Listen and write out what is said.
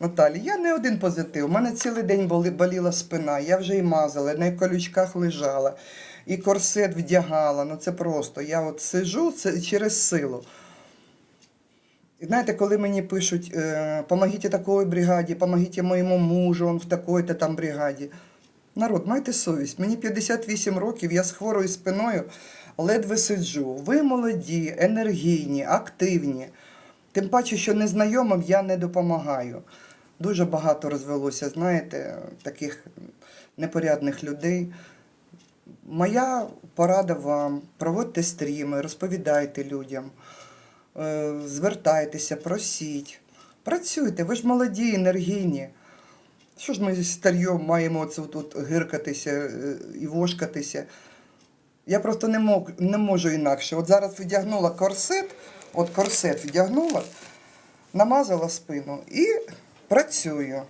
Наталі, я не один позитив. У мене цілий день боліла спина, я вже і мазала, на колючках лежала, і корсет вдягала. Ну це просто. Я от сижу це через силу. І знаєте, коли мені пишуть, е, такої бригаді, помогите моєму мужу, он в такої-то там бригаді. Народ, майте совість. Мені 58 років, я з хворою спиною ледве сиджу. Ви молоді, енергійні, активні. Тим паче, що незнайомим я не допомагаю. Дуже багато розвелося, знаєте, таких непорядних людей. Моя порада вам: проводьте стріми, розповідайте людям, е, звертайтеся, просіть. Працюйте, ви ж молоді, енергійні. Що ж ми з старьом маємо оце тут гиркатися е, і вошкатися? Я просто не, мог, не можу інакше. От зараз вдягнула корсет, от корсет вдягнула, намазала спину і працюю.